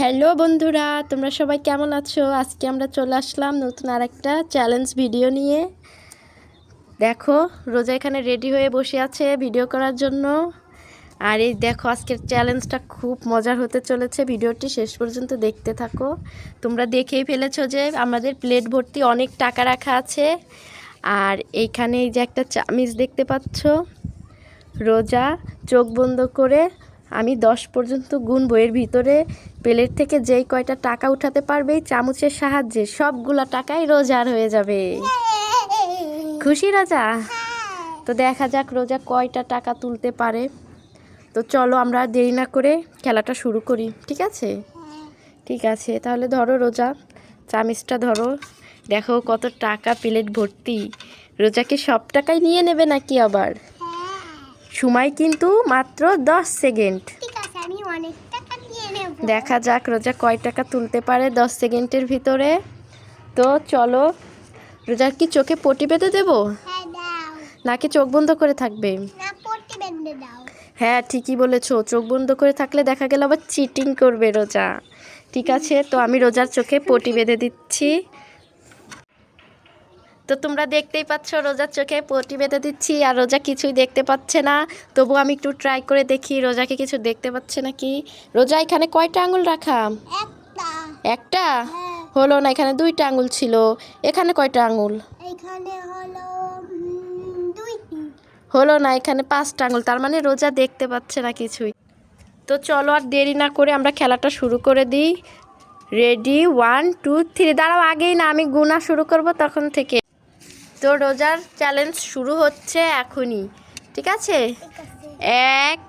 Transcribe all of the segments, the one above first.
Hello বন্ধুরা, তোমরা সবাই কেমন আছো? আজকে আমরা চলে আসলাম নতুন আর একটা চ্যালেঞ্জ ভিডিও নিয়ে। দেখো, রোজা এখানে রেডি হয়ে বসে আছে ভিডিও করার জন্য। আর এই দেখো, আজকের চ্যালেঞ্জটা খুব মজার হতে চলেছে ভিডিওটি শেষ পর্যন্ত দেখতে থাকো। তোমরা দেখেই ফেলেছো যে আমাদের প্লেট ভর্তি অনেক টাকা রাখা আছে। আর এইখানে এই যে একটা চামিচ দেখতে পাচ্ছ, রোজা চোখ বন্ধ করে আমি দশ পর্যন্ত গুণ বইয়ের ভিতরে প্লেট থেকে যেই কয়টা টাকা উঠাতে পারবে চামচের সাহায্যে সবগুলা টাকাই রোজার হয়ে যাবে। খুশি রোজা? তো দেখা যাক রোজা কয়টা টাকা তুলতে পারে। তো চলো আমরা দেরি না করে খেলাটা শুরু করি, ঠিক আছে? ঠিক আছে, তাহলে ধরো রোজা, চামিচটা ধরো। দেখো কত টাকা প্লেট ভর্তি। রোজাকে সব টাকাই নিয়ে নেবে নাকি আবার? সময় কিন্তু মাত্র দশ সেকেন্ড। দেখা যাক রোজা কয় টাকা তুলতে পারে দশ সেকেন্ডের ভিতরে। তো চলো রোজার কি চোখে পটি বেঁধে দেবো? হ্যাঁ নাকি চোখ বন্ধ করে থাকবে? হ্যাঁ ঠিকই বলেছ চোখ বন্ধ করে থাকলে দেখা গেল আবার চিটিং করবে রোজা। ঠিক আছে তো আমি রোজার চোখে পটি বেঁধে দিচ্ছি। তো তোমরা দেখতেই পাচ্ছ রোজার চোখে পটি বেঁধে দিচ্ছি আর রোজা কিছুই দেখতে পাচ্ছে না। তবু আমি একটু ট্রাই করে দেখি রোজাকে কিছু দেখতে পাচ্ছে নাকি? রোজা এখানে কয়টা আঙুল রাখা? একটা। হ্যাঁ। হলো না এখানে দুইটা আঙুল ছিল। এখানে কয়টা আঙুল? হলো হলো না এখানে পাঁচটা আঙুল তার মানে রোজা দেখতে পাচ্ছে না কিছুই। তো চলো আর দেরি না করে আমরা খেলাটা শুরু করে দিই। রেডি ওয়ান টু থ্রি দাঁড়াও আগেই না আমি গুণা শুরু করব তখন থেকে। তো রোজার চ্যালেঞ্জ শুরু হচ্ছে এখনই, ঠিক আছে? এক,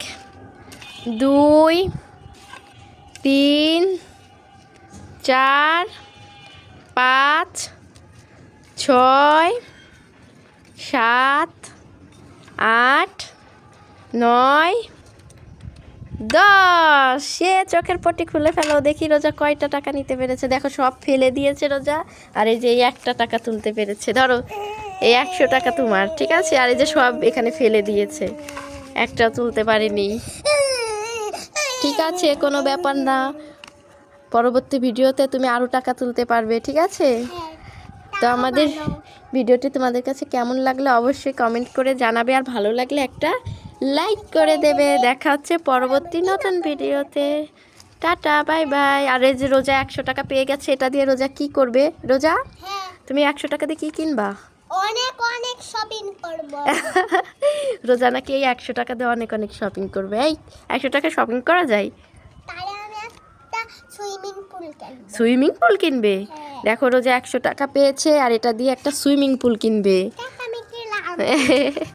দুই, তিন, চার, পাঁচ, ছয়, সাত, আট, নয় দশ। সে চোখের পটি খুলে ফেলো, দেখি রোজা কয়টা টাকা নিতে পেরেছে। দেখো সব ফেলে দিয়েছে রোজা। আর এই যে একটা টাকা তুলতে পেরেছে। ধরো, এই একশো টাকা তোমার, ঠিক আছে? আর এই যে সব এখানে ফেলে দিয়েছে। একটা তুলতে পারেনি। ঠিক আছে, কোনো ব্যাপার না। পরবর্তী ভিডিওতে তুমি আরও টাকা তুলতে পারবে, ঠিক আছে? তো আমাদের ভিডিওটি তোমাদের কাছে কেমন লাগল অবশ্যই কমেন্ট করে জানাবে। আর ভালো লাগলে একটা লাইক করে দেবে। দেখা হচ্ছে পরবর্তী নতুন ভিডিওতে। Tata bye bye. আর এই যে রোজা একশো টাকা পেয়ে গেছে এটা দিয়ে রোজা কি করবে? রোজা হ্যাঁ। তুমি একশো টাকা দিয়ে কি কিনবা? অনেক অনেক শপিং করব। রোজা নাকি এই একশো টাকা দিয়ে অনেক অনেক শপিং করবে। এই একশো টাকা শপিং করা যায়? সুইমিং পুল কিনব। হ্যাঁ। দেখো রোজা একশো টাকা পেয়েছে আর এটা দিয়ে একটা সুইমিং পুল কিনবে।